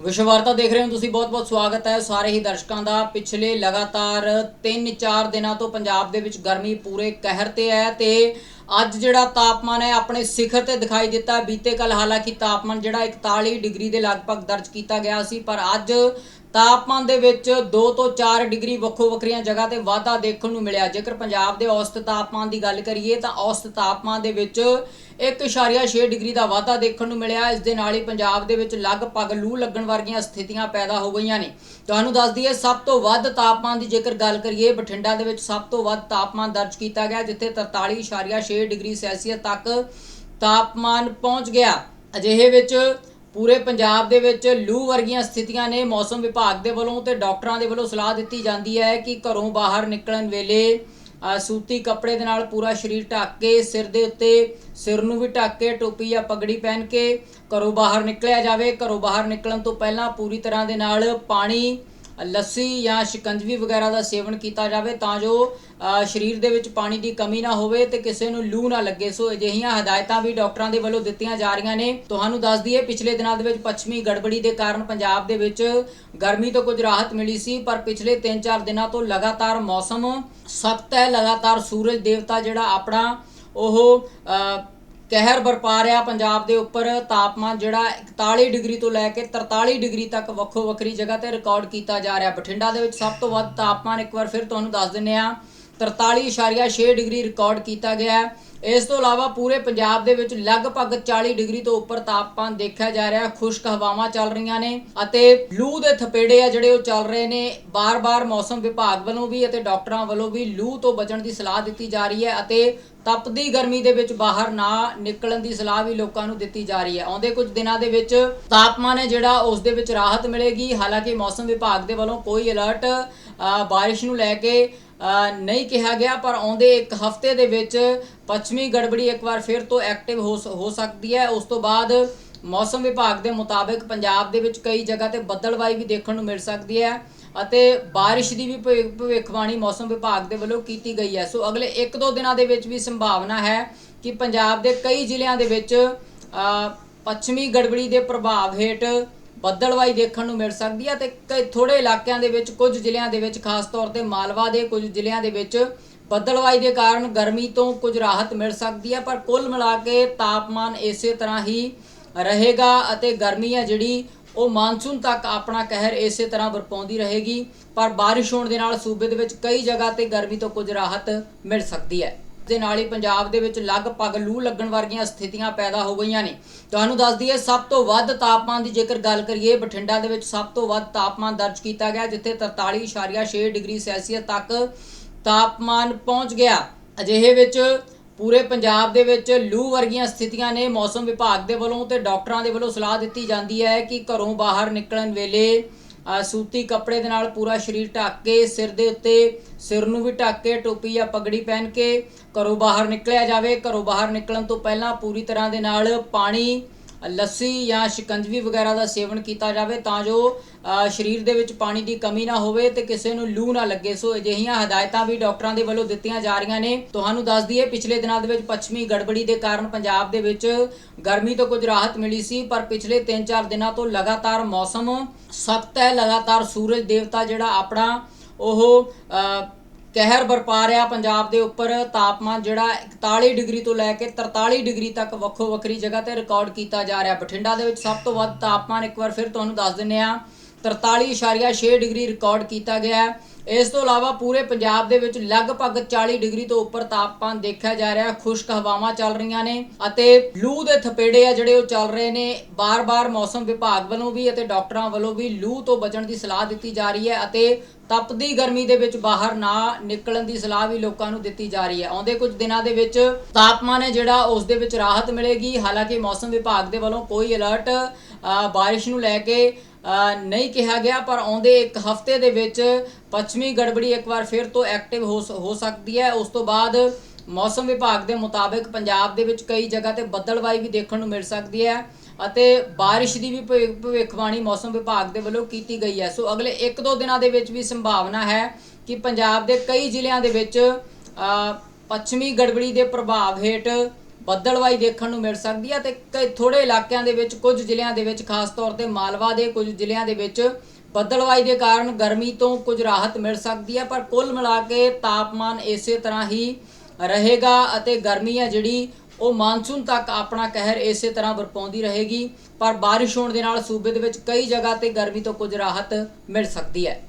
ਵਿਸ਼ਵਵਾਰਤਾ ਦੇਖ ਰਹੇ ਹੋ ਤੁਸੀਂ, ਬਹੁਤ-ਬਹੁਤ ਸਵਾਗਤ ਹੈ ਸਾਰੇ ਹੀ ਦਰਸ਼ਕਾਂ ਦਾ। ਪਿਛਲੇ ਲਗਾਤਾਰ 3-4 ਦਿਨਾਂ ਤੋਂ ਪੰਜਾਬ ਦੇ ਵਿੱਚ ਗਰਮੀ ਪੂਰੇ ਕਹਿਰ ਤੇ ਹੈ ਤੇ ਅੱਜ ਜਿਹੜਾ ਤਾਪਮਾਨ ਹੈ ਆਪਣੇ ਸਿਖਰ ਤੇ ਦਿਖਾਈ ਦਿੱਤਾ। ਬੀਤੇ ਕੱਲ ਹਾਲਾਂਕਿ ਤਾਪਮਾਨ ਜਿਹੜਾ 41 ਡਿਗਰੀ ਦੇ ਲਗਭਗ ਦਰਜ ਕੀਤਾ ਗਿਆ ਸੀ, ਪਰ ਅੱਜ ਤਾਪਮਾਨ ਦੇ ਵਿੱਚ 2 ਤੋਂ 4 ਡਿਗਰੀ ਵੱਖੋ ਵੱਖਰੀਆਂ ਜਗ੍ਹਾ ਤੇ ਵਾਧਾ ਦੇਖਣ ਨੂੰ ਮਿਲਿਆ। ਜੇਕਰ ਪੰਜਾਬ ਦੇ ਔਸਤ ਤਾਪਮਾਨ ਦੀ ਗੱਲ ਕਰੀਏ ਤਾਂ ਔਸਤ ਤਾਪਮਾਨ ਦੇ ਵਿੱਚ 1.6 ਡਿਗਰੀ ਦਾ ਵਾਧਾ ਦੇਖਣ ਨੂੰ ਮਿਲਿਆ। ਇਸ ਦੇ ਨਾਲ ਹੀ ਪੰਜਾਬ ਦੇ ਵਿੱਚ ਲਗਭਗ ਲੂ ਲੱਗਣ ਵਰਗੀਆਂ ਸਥਿਤੀਆਂ ਪੈਦਾ ਹੋ ਗਈਆਂ ਨੇ। ਤੁਹਾਨੂੰ ਦੱਸ ਦਈਏ, ਸਭ ਤੋਂ ਵੱਧ ਤਾਪਮਾਨ ਦੀ ਜੇਕਰ ਗੱਲ ਕਰੀਏ, ਬਠਿੰਡਾ ਦੇ ਵਿੱਚ ਸਭ ਤੋਂ ਵੱਧ ਤਾਪਮਾਨ ਦਰਜ ਕੀਤਾ ਗਿਆ, ਜਿੱਥੇ 43.6 ਡਿਗਰੀ ਸੈਲਸੀਅਸ ਤੱਕ ਤਾਪਮਾਨ ਪਹੁੰਚ ਗਿਆ। ਅਜਿਹੇ ਵਿੱਚ ਪੂਰੇ ਪੰਜਾਬ ਦੇ ਵਿੱਚ ਲੂ ਵਰਗੀਆਂ ਸਥਿਤੀਆਂ ਨੇ ਮੌਸਮ ਵਿਭਾਗ ਦੇ ਵੱਲੋਂ ਤੇ ਡਾਕਟਰਾਂ ਦੇ ਵੱਲੋਂ ਸਲਾਹ ਦਿੱਤੀ ਜਾਂਦੀ ਹੈ ਕਿ ਘਰੋਂ ਬਾਹਰ ਨਿਕਲਣ ਵੇਲੇ ਸੂਤੀ ਕੱਪੜੇ ਦੇ ਨਾਲ ਪੂਰਾ ਸਰੀਰ ਢੱਕ ਕੇ, ਸਿਰ ਦੇ ਉੱਤੇ ਸਿਰ ਨੂੰ ਵੀ ਢੱਕ ਕੇ, ਟੋਪੀ ਜਾਂ ਪਗੜੀ ਪਹਿਨ ਕੇ ਘਰੋਂ ਬਾਹਰ ਨਿਕਲਿਆ ਜਾਵੇ। ਘਰੋਂ ਬਾਹਰ ਨਿਕਲਣ ਤੋਂ ਪਹਿਲਾਂ ਪੂਰੀ ਤਰ੍ਹਾਂ ਦੇ ਨਾਲ ਪਾਣੀ ਲੱਸੀ ਜਾਂ ਸ਼ਿਕੰਜਵੀ ਵਗੈਰਾ ਦਾ ਸੇਵਨ ਕੀਤਾ ਜਾਵੇ ਤਾਂ ਜੋ ਸਰੀਰ ਦੇ ਵਿੱਚ ਪਾਣੀ ਦੀ ਕਮੀ ਨਾ ਹੋਵੇ ਤੇ ਕਿਸੇ ਨੂੰ ਲੂ ਨਾ ਲੱਗੇ। ਸੋ ਅਜਿਹੀਆਂ ਹਦਾਇਤਾਂ ਵੀ ਡਾਕਟਰਾਂ ਦੇ ਵੱਲੋਂ ਦਿੱਤੀਆਂ ਜਾ ਰਹੀਆਂ ਨੇ। ਤੁਹਾਨੂੰ ਦੱਸ ਦਈਏ, ਪਿਛਲੇ ਦਿਨਾਂ ਦੇ ਵਿੱਚ ਪੱਛਮੀ ਗੜਬੜੀ ਦੇ ਕਾਰਨ ਪੰਜਾਬ ਦੇ ਵਿੱਚ ਗਰਮੀ ਤੋਂ ਕੁਝ ਰਾਹਤ ਮਿਲੀ ਸੀ, ਪਰ ਪਿਛਲੇ 3-4 ਦਿਨਾਂ ਤੋਂ ਲਗਾਤਾਰ ਮੌਸਮ ਸਖਤ ਹੈ। ਲਗਾਤਾਰ ਸੂਰਜ ਦੇਵਤਾ ਜਿਹੜਾ ਆਪਣਾ, ਉਹ ਕਹਿਰ ਬਰਪਾ ਰਿਹਾ ਪੰਜਾਬ ਦੇ ਉੱਪਰ, ਤਾਪਮਾਨ ਜਿਹੜਾ 41 ਡਿਗਰੀ ਤੋਂ ਲੈ ਕੇ 43 ਡਿਗਰੀ ਤੱਕ ਵੱਖੋ ਵੱਖਰੀ ਜਗ੍ਹਾ ਤੇ ਰਿਕਾਰਡ ਕੀਤਾ ਜਾ ਰਿਹਾ। ਬਠਿੰਡਾ ਦੇ ਵਿੱਚ ਸਭ ਤੋਂ ਵੱਧ ਤਾਪਮਾਨ ਇੱਕ ਵਾਰ ਫਿਰ ਤੁਹਾਨੂੰ ਦੱਸ ਦਿੰਨੇ ਆ 43.6 ਡਿਗਰੀ ਰਿਕਾਰਡ ਕੀਤਾ ਗਿਆ ਇਸ ਤੋਂ ਇਲਾਵਾ ਪੂਰੇ ਪੰਜਾਬ ਦੇ ਵਿੱਚ ਲਗਭਗ 40 ਡਿਗਰੀ ਤੋਂ ਉੱਪਰ ਤਾਪਮਾਨ ਦੇਖਿਆ ਜਾ ਰਿਹਾ ਖੁਸ਼ਕ ਹਵਾਵਾਂ ਚੱਲ ਰਹੀਆਂ ਨੇ ਅਤੇ ਲੂ ਦੇ ਥਪੇੜੇ ਆ ਜਿਹੜੇ ਉਹ ਚੱਲ ਰਹੇ ਨੇ। ਬਾਰ-ਬਾਰ ਮੌਸਮ ਵਿਭਾਗ ਵੱਲੋਂ ਵੀ ਅਤੇ ਡਾਕਟਰਾਂ ਵੱਲੋਂ ਵੀ ਲੂ ਤੋਂ ਬਚਣ ਦੀ ਸਲਾਹ ਦਿੱਤੀ ਜਾ ਰਹੀ ਹੈ ਅਤੇ ਤਪਦੀ ਗਰਮੀ ਦੇ ਵਿੱਚ ਬਾਹਰ ਨਾ ਨਿਕਲਣ ਦੀ ਸਲਾਹ ਵੀ ਲੋਕਾਂ ਨੂੰ ਦਿੱਤੀ ਜਾ ਰਹੀ ਹੈ। ਆਉਂਦੇ ਕੁਝ ਦਿਨਾਂ ਦੇ ਵਿੱਚ ਤਾਪਮਾਨ ਹੈ ਜਿਹੜਾ, ਉਸ ਦੇ ਵਿੱਚ ਰਾਹਤ ਮਿਲੇਗੀ। ਹਾਲਾਂਕਿ ਮੌਸਮ ਵਿਭਾਗ ਦੇ ਵੱਲੋਂ ਕੋਈ ਅਲਰਟ ਬਾਰਿਸ਼ ਨੂੰ ਲੈ ਕੇ ਨਹੀਂ ਕਿਹਾ ਗਿਆ, ਪਰ ਆਉਂਦੇ ਇੱਕ ਹਫ਼ਤੇ ਦੇ ਵਿੱਚ ਪੱਛਮੀ ਗੜਬੜੀ ਇੱਕ ਵਾਰ ਫਿਰ ਤੋਂ ਐਕਟਿਵ ਹੋ ਸ- ਹੋ ਸਕਦੀ ਹੈ। ਉਸ ਤੋਂ ਬਾਅਦ ਮੌਸਮ ਵਿਭਾਗ ਦੇ ਮੁਤਾਬਿਕ ਪੰਜਾਬ ਦੇ ਵਿੱਚ ਕਈ ਜਗ੍ਹਾ ਤੇ ਬੱਦਲਵਾਈ ਵੀ ਦੇਖਣ ਨੂੰ ਮਿਲ ਸਕਦੀ ਹੈ ਅਤੇ ਬਾਰਿਸ਼ ਦੀ ਵੀ ਭਵਿ- ਭਵਿੱਖਬਾਣੀ ਮੌਸਮ ਵਿਭਾਗ ਦੇ ਵੱਲੋਂ ਕੀਤੀ ਗਈ ਹੈ। ਸੋ ਅਗਲੇ 1-2 ਦਿਨਾਂ ਦੇ ਵਿੱਚ ਵੀ ਸੰਭਾਵਨਾ ਹੈ ਕਿ ਪੰਜਾਬ ਦੇ ਕਈ ਜ਼ਿਲ੍ਹਿਆਂ ਦੇ ਵਿੱਚ ਪੱਛਮੀ ਗੜਬੜੀ ਦੇ ਪ੍ਰਭਾਵ ਹੇਠ ਬੱਦਲਵਾਈ ਦੇਖਣ ਨੂੰ ਮਿਲ ਸਕਦੀ ਹੈ ਤੇ ਕਈ ਥੋੜੇ ਇਲਾਕਿਆਂ ਦੇ ਵਿੱਚ, ਕੁਝ ਜ਼ਿਲ੍ਹਿਆਂ ਦੇ ਵਿੱਚ, ਖਾਸ ਤੌਰ ਤੇ ਮਾਲਵਾ ਦੇ ਕੁਝ ਜ਼ਿਲ੍ਹਿਆਂ ਦੇ ਵਿੱਚ ਬੱਦਲਵਾਈ ਦੇ ਕਾਰਨ ਗਰਮੀ ਤੋਂ ਕੁਝ ਰਾਹਤ ਮਿਲ ਸਕਦੀ ਹੈ ਪਰ ਕੁੱਲ ਮਿਲਾ ਕੇ ਤਾਪਮਾਨ ਇਸੇ ਤਰ੍ਹਾਂ ਹੀ ਰਹੇਗਾ ਅਤੇ ਗਰਮੀ ਹੈ ਜਿਹੜੀ, ਉਹ ਮਾਨਸੂਨ ਤੱਕ ਆਪਣਾ ਕਹਿਰ ਇਸੇ ਤਰ੍ਹਾਂ ਵਰਪਾਉਂਦੀ ਰਹੇਗੀ, ਪਰ ਬਾਰਿਸ਼ ਹੋਣ ਦੇ ਨਾਲ ਸੂਬੇ ਦੇ ਵਿੱਚ ਕਈ ਜਗ੍ਹਾ ਤੇ ਗਰਮੀ ਤੋਂ ਕੁਝ ਰਾਹਤ ਮਿਲ ਸਕਦੀ ਹੈ। ਦੇ ਨਾਲ ਹੀ ਪੰਜਾਬ ਦੇ ਵਿੱਚ ਲਗਭਗ ਲੂ ਲੱਗਣ ਵਰਗੀਆਂ ਸਥਿਤੀਆਂ ਪੈਦਾ ਹੋ ਗਈਆਂ ਨੇ। ਤੁਹਾਨੂੰ ਦੱਸ ਦਈਏ, ਸਭ ਤੋਂ ਵੱਧ ਤਾਪਮਾਨ ਦੀ ਜੇਕਰ ਗੱਲ ਕਰੀਏ, ਬਠਿੰਡਾ ਦੇ ਵਿੱਚ ਸਭ ਤੋਂ ਵੱਧ ਤਾਪਮਾਨ ਦਰਜ ਕੀਤਾ ਗਿਆ, ਜਿੱਥੇ 43.6 ਡਿਗਰੀ ਸੈਲਸੀਅਸ ਤੱਕ ਤਾਪਮਾਨ ਪਹੁੰਚ ਗਿਆ। ਅਜਿਹੇ ਵਿੱਚ ਪੂਰੇ ਪੰਜਾਬ ਦੇ ਵਿੱਚ ਲੂ ਵਰਗੀਆਂ ਸਥਿਤੀਆਂ ਨੇ ਮੌਸਮ ਵਿਭਾਗ ਦੇ ਵੱਲੋਂ ਤੇ ਡਾਕਟਰਾਂ ਦੇ ਵੱਲੋਂ ਸਲਾਹ ਦਿੱਤੀ ਜਾਂਦੀ ਹੈ ਕਿ ਘਰੋਂ ਬਾਹਰ ਨਿਕਲਣ ਵੇਲੇ ਸੂਤੀ ਕੱਪੜੇ ਦੇ ਨਾਲ ਪੂਰਾ ਸਰੀਰ ਢੱਕ ਕੇ ਸਿਰ ਦੇ ਉੱਤੇ ਸਿਰ ਨੂੰ ਵੀ ਢੱਕ ਕੇ ਟੋਪੀ ਜਾਂ ਪਗੜੀ ਪਹਿਨ ਕੇ ਘਰੋਂ ਬਾਹਰ ਨਿਕਲਿਆ ਜਾਵੇ। ਘਰੋਂ ਬਾਹਰ ਨਿਕਲਣ ਤੋਂ ਪਹਿਲਾਂ ਪੂਰੀ ਤਰ੍ਹਾਂ ਦੇ ਨਾਲ ਪਾਣੀ ਲੱਸੀ ਜਾਂ ਸ਼ਿਕੰਜਵੀ ਵਗੈਰਾ ਦਾ ਸੇਵਨ ਕੀਤਾ ਜਾਵੇ ਤਾਂ ਜੋ ਸਰੀਰ ਦੇ ਵਿੱਚ ਪਾਣੀ ਦੀ ਕਮੀ ਨਾ ਹੋਵੇ ਤੇ ਕਿਸੇ ਨੂੰ ਲੂ ਨਾ ਲੱਗੇ। ਸੋ ਅਜਿਹੀਆਂ ਹਦਾਇਤਾਂ ਵੀ ਡਾਕਟਰਾਂ ਦੇ ਵੱਲੋਂ ਦਿੱਤੀਆਂ ਜਾ ਰਹੀਆਂ ਨੇ। ਤੁਹਾਨੂੰ ਦੱਸ ਦਈਏ, ਪਿਛਲੇ ਦਿਨਾਂ ਦੇ ਵਿੱਚ ਪੱਛਮੀ ਗੜਬੜੀ ਦੇ ਕਾਰਨ ਪੰਜਾਬ ਦੇ ਵਿੱਚ ਗਰਮੀ ਤੋਂ ਕੁਝ ਰਾਹਤ ਮਿਲੀ ਸੀ, ਪਰ ਪਿਛਲੇ 3-4 ਦਿਨਾਂ ਤੋਂ ਲਗਾਤਾਰ ਮੌਸਮ ਸਖਤ ਹੈ। ਲਗਾਤਾਰ ਸੂਰਜ ਦੇਵਤਾ ਜਿਹੜਾ ਆਪਣਾ, ਉਹ ਕਹਿਰ ਬਰਪਾ ਰਿਹਾ ਪੰਜਾਬ ਦੇ ਉੱਪਰ। ਤਾਪਮਾਨ ਜਿਹੜਾ 41 ਡਿਗਰੀ ਤੋਂ ਲੈ ਕੇ 43 ਡਿਗਰੀ ਤੱਕ ਵੱਖੋ ਵੱਖਰੀ ਜਗ੍ਹਾ ਤੇ ਰਿਕਾਰਡ ਕੀਤਾ ਜਾ ਰਿਹਾ। ਬਠਿੰਡਾ ਦੇ ਵਿੱਚ ਸਭ ਤੋਂ ਵੱਧ ਤਾਪਮਾਨ ਇੱਕ ਵਾਰ ਫਿਰ ਤੁਹਾਨੂੰ ਦੱਸ ਦਿੰਨੇ ਆ 43.6 ਡਿਗਰੀ ਰਿਕਾਰਡ ਕੀਤਾ ਗਿਆ ਹੈ। ਇਸ ਤੋਂ ਇਲਾਵਾ ਪੂਰੇ ਪੰਜਾਬ ਦੇ ਵਿੱਚ ਲਗਭਗ 40 ਡਿਗਰੀ ਤੋਂ ਉੱਪਰ ਤਾਪਮਾਨ ਦੇਖਿਆ ਜਾ ਰਿਹਾ ਹੈ। ਖੁਸ਼ਕ ਹਵਾਵਾਂ ਚੱਲ ਰਹੀਆਂ ਨੇ ਅਤੇ ਲੂ ਦੇ ਥਪੇੜੇ ਆ ਜਿਹੜੇ ਉਹ ਚੱਲ ਰਹੇ ਨੇ। ਬਾਰ-ਬਾਰ ਮੌਸਮ ਵਿਭਾਗ ਵੱਲੋਂ ਵੀ ਅਤੇ ਡਾਕਟਰਾਂ ਵੱਲੋਂ ਵੀ ਲੂ ਤੋਂ ਬਚਣ ਦੀ ਸਲਾਹ ਦਿੱਤੀ ਜਾ ਰਹੀ ਹੈ ਅਤੇ ਤਪਦੀ ਗਰਮੀ ਦੇ ਵਿੱਚ ਬਾਹਰ ਨਾ ਨਿਕਲਣ ਦੀ ਸਲਾਹ ਵੀ ਲੋਕਾਂ ਨੂੰ ਦਿੱਤੀ ਜਾ ਰਹੀ ਹੈ। ਆਉਂਦੇ ਕੁਝ ਦਿਨਾਂ ਦੇ ਵਿੱਚ ਤਾਪਮਾਨ ਹੈ ਜਿਹੜਾ ਉਸ ਦੇ ਵਿੱਚ ਰਾਹਤ ਮਿਲੇਗੀ। ਹਾਲਾਂਕਿ ਮੌਸਮ ਵਿਭਾਗ ਦੇ ਵੱਲੋਂ ਕੋਈ ਅਲਰਟ ਅ, ਬਾਰਿਸ਼ ਨੂੰ ਲੈ ਕੇ ਨਹੀਂ ਕਿਹਾ ਗਿਆ, ਪਰ ਆਉਂਦੇ ਇੱਕ ਹਫ਼ਤੇ ਦੇ ਵਿੱਚ ਪੱਛਮੀ ਗੜਬੜੀ ਇੱਕ ਵਾਰ ਫਿਰ ਤੋਂ ਐਕਟਿਵ ਹੋ ਸ- ਹੋ ਸਕਦੀ ਹੈ। ਉਸ ਤੋਂ ਬਾਅਦ ਮੌਸਮ ਵਿਭਾਗ ਦੇ ਮੁਤਾਬਿਕ ਪੰਜਾਬ ਦੇ ਵਿੱਚ ਕਈ ਜਗ੍ਹਾ ਤੇ ਬੱਦਲਵਾਈ ਵੀ ਦੇਖਣ ਨੂੰ ਮਿਲ ਸਕਦੀ ਹੈ ਅਤੇ ਬਾਰਿਸ਼ ਦੀ ਵੀ ਭਵਿ- ਭਵਿੱਖਬਾਣੀ ਮੌਸਮ ਵਿਭਾਗ ਦੇ ਵੱਲੋਂ ਕੀਤੀ ਗਈ ਹੈ। ਸੋ ਅਗਲੇ 1-2 ਦਿਨਾਂ ਦੇ ਵਿੱਚ ਵੀ ਸੰਭਾਵਨਾ ਹੈ ਕਿ ਪੰਜਾਬ ਦੇ ਕਈ ਜ਼ਿਲ੍ਹਿਆਂ ਦੇ ਵਿੱਚ ਪੱਛਮੀ ਗੜਬੜੀ ਦੇ ਪ੍ਰਭਾਵ ਹੇਠ ਬੱਦਲਵਾਈ ਦੇਖਣ ਨੂੰ ਮਿਲ ਸਕਦੀ ਹੈ ਤੇ ਕਈ ਥੋੜੇ ਇਲਾਕਿਆਂ ਦੇ ਵਿੱਚ, ਕੁਝ ਜ਼ਿਲ੍ਹਿਆਂ ਦੇ ਵਿੱਚ, ਖਾਸ ਤੌਰ ਤੇ ਮਾਲਵਾ ਦੇ ਕੁਝ ਜ਼ਿਲ੍ਹਿਆਂ ਦੇ ਵਿੱਚ ਬੱਦਲਵਾਈ ਦੇ ਕਾਰਨ ਗਰਮੀ ਤੋਂ ਕੁਝ ਰਾਹਤ ਮਿਲ ਸਕਦੀ ਹੈ ਪਰ ਕੁੱਲ ਮਿਲਾ ਕੇ ਤਾਪਮਾਨ ਇਸੇ ਤਰ੍ਹਾਂ ਹੀ ਰਹੇਗਾ ਅਤੇ ਗਰਮੀ ਹੈ ਜਿਹੜੀ, ਉਹ ਮਾਨਸੂਨ ਤੱਕ ਆਪਣਾ ਕਹਿਰ ਇਸੇ ਤਰ੍ਹਾਂ ਵਰਪਾਉਂਦੀ ਰਹੇਗੀ। ਪਰ ਬਾਰਿਸ਼ ਹੋਣ ਦੇ ਨਾਲ ਸੂਬੇ ਦੇ ਵਿੱਚ ਕਈ ਜਗ੍ਹਾ ਤੇ ਗਰਮੀ ਤੋਂ ਕੁਝ ਰਾਹਤ ਮਿਲ ਸਕਦੀ ਹੈ।